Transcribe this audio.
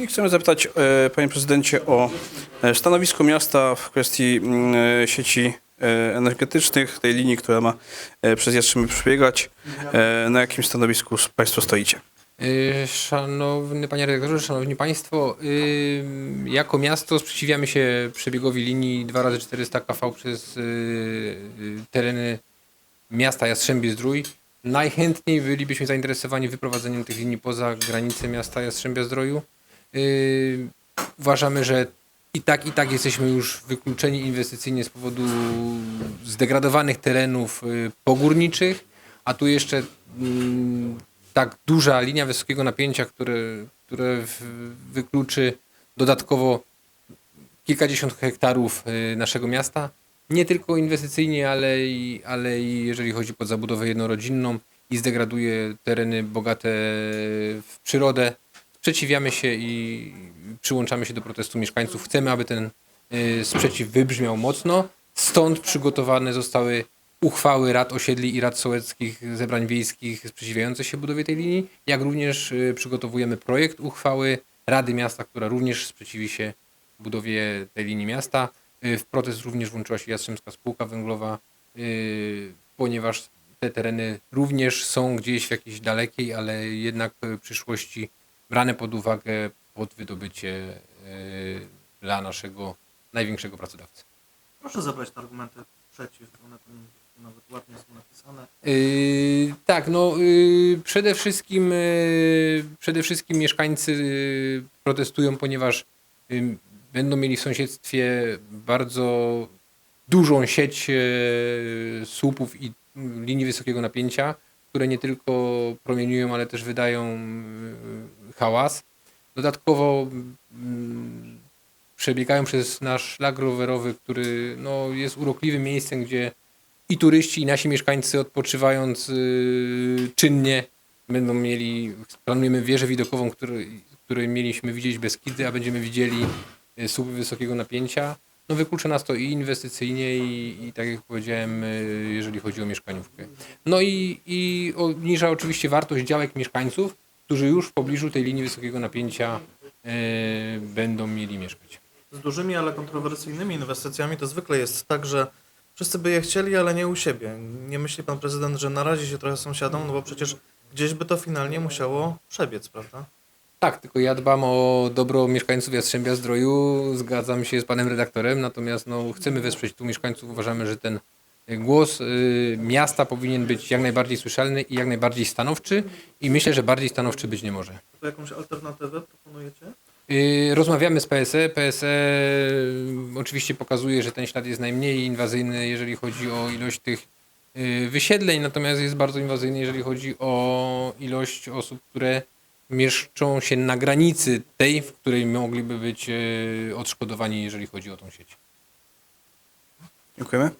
Czyli chcemy zapytać, e, panie prezydencie, o e, stanowisko miasta w kwestii mm, e, sieci energetycznych, tej linii, która ma przez Jastrzębie przebiegać. Na jakim stanowisku państwo stoicie? Szanowny panie redaktorze, szanowni państwo, jako miasto sprzeciwiamy się przebiegowi linii 2x400 kV przez tereny miasta Jastrzębie-Zdrój. Najchętniej bylibyśmy zainteresowani wyprowadzeniem tych linii poza granice miasta Jastrzębia-Zdroju. Y, Uważamy, że i tak, i tak jesteśmy już wykluczeni inwestycyjnie z powodu zdegradowanych terenów y, pogórniczych, a tu jeszcze mm, tak duża linia wysokiego napięcia, które, które wykluczy dodatkowo kilkadziesiąt hektarów y, naszego miasta. Nie tylko inwestycyjnie, ale i, ale i jeżeli chodzi o zabudowę jednorodzinną i zdegraduje tereny bogate w przyrodę. Sprzeciwiamy się i przyłączamy się do protestu mieszkańców. Chcemy, aby ten y, sprzeciw wybrzmiał mocno. Stąd przygotowane zostały uchwały rad osiedli i rad sołeckich zebrań wiejskich sprzeciwiające się budowie tej linii, jak również y, przygotowujemy projekt uchwały Rady Miasta, która również sprzeciwi się budowie tej linii miasta. Y, W protest również włączyła się Jastrzębska Spółka Węglowa, ponieważ te tereny również są gdzieś w jakiejś dalekiej, ale jednak przyszłości brane pod uwagę pod wydobycie y, dla naszego największego pracodawcy. Proszę zabrać te argumenty przeciw, one tam nawet ładnie są napisane. Yy, tak, no yy, przede wszystkim yy, przede wszystkim mieszkańcy yy, protestują, ponieważ yy, będą mieli w sąsiedztwie bardzo dużą sieć yy, słupów i linii wysokiego napięcia, które nie tylko promieniują, ale też wydają yy, hałas. Dodatkowo mm, przebiegają przez nasz szlak rowerowy, który no, jest urokliwym miejscem, gdzie i turyści, i nasi mieszkańcy odpoczywając yy, czynnie będą mieli, planujemy wieżę widokową, który, której mieliśmy widzieć Beskidy, a będziemy widzieli yy, słupy wysokiego napięcia. No wyklucza nas to i inwestycyjnie i, i tak jak powiedziałem, yy, jeżeli chodzi o mieszkaniówkę. No i, i obniża oczywiście wartość działek mieszkańców, którzy już w pobliżu tej linii wysokiego napięcia yy, będą mieli mieszkać. Z dużymi, ale kontrowersyjnymi inwestycjami to zwykle jest tak, że wszyscy by je chcieli, ale nie u siebie. Nie myśli pan prezydent, że narazi się trochę sąsiadom, no bo przecież gdzieś by to finalnie musiało przebiec, prawda? Tak, tylko ja dbam o dobro mieszkańców Jastrzębia Zdroju, zgadzam się z panem redaktorem, natomiast no, chcemy wesprzeć tu mieszkańców, uważamy, że ten głos y, miasta powinien być jak najbardziej słyszalny i jak najbardziej stanowczy i myślę, że bardziej stanowczy być nie może. To jakąś alternatywę proponujecie? Y, Rozmawiamy z PSE. PSE y, oczywiście pokazuje, że ten ślad jest najmniej inwazyjny, jeżeli chodzi o ilość tych y, wysiedleń, natomiast jest bardzo inwazyjny, jeżeli chodzi o ilość osób, które mieszczą się na granicy tej, w której mogliby być y, odszkodowani, jeżeli chodzi o tą sieć. Dziękujemy.